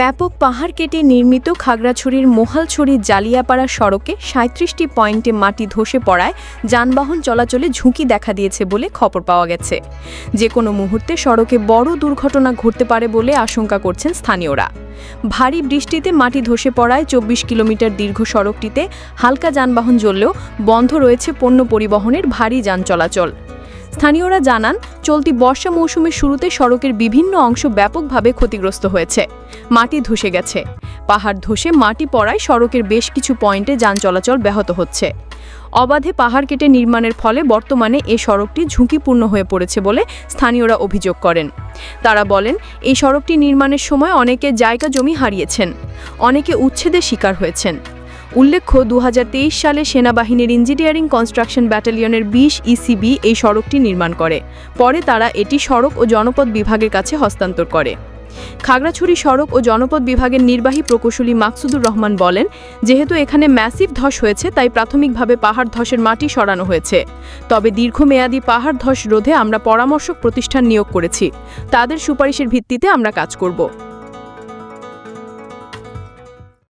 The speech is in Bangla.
ব্যাপক পাহাড় কেটে নির্মিত খাগড়াছড়ির মোহালছড়ির জালিয়াপাড়া সড়কে সাঁত্রিশটি পয়েন্টে মাটি ধসে পড়ায় যানবাহন চলাচলে ঝুঁকি দেখা দিয়েছে বলে খবর পাওয়া গেছে। যে কোনো মুহূর্তে সড়কে বড় দুর্ঘটনা ঘটতে পারে বলে আশঙ্কা করছেন স্থানীয়রা। ভারী বৃষ্টিতে মাটি ধসে পড়ায় চব্বিশ কিলোমিটার দীর্ঘ সড়কটিতে হালকা যানবাহন জ্বললেও বন্ধ রয়েছে পণ্য পরিবহনের ভারী যান চলাচল। স্থানীয়রা জানান, চলতি বর্ষা মৌসুমের শুরুতে সড়কের বিভিন্ন অংশ ব্যাপকভাবে ক্ষতিগ্রস্ত হয়েছে। মাটি ধসে গেছে। পাহাড় ধসে মাটি পড়ায় সড়কের বেশ কিছু পয়েন্টে যান চলাচল ব্যাহত হচ্ছে। অবাধে পাহাড় কেটে নির্মাণের ফলে বর্তমানে এ সড়কটি ঝুঁকিপূর্ণ হয়ে পড়েছে বলে স্থানীয়রা অভিযোগ করেন। তারা বলেন এই সড়কটি নির্মাণের সময় অনেকে জায়গা জমি হারিয়েছেন, অনেকে উচ্ছেদের শিকার হয়েছেন। উল্লেখ্য দু হাজার তেইশ সালে সেনাবাহিনীর ইঞ্জিনিয়ারিং কনস্ট্রাকশন ব্যাটালিয়নের বিশ ইসিবি এই সড়কটি নির্মাণ করে। পরে তারা এটি সড়ক ও জনপদ বিভাগের কাছে হস্তান্তর করে। খাগড়াছড়ি সড়ক ও জনপদ বিভাগের নির্বাহী প্রকৌশলী মাকসুদুর রহমান বলেন, যেহেতু এখানে ম্যাসিভ ধস হয়েছে, তাই প্রাথমিকভাবে পাহাড় ধসের মাটি সরানো হয়েছে। তবে দীর্ঘমেয়াদী পাহাড় ধস রোধে আমরা পরামর্শক প্রতিষ্ঠান নিয়োগ করেছি। তাদের সুপারিশের ভিত্তিতে আমরা কাজ করব।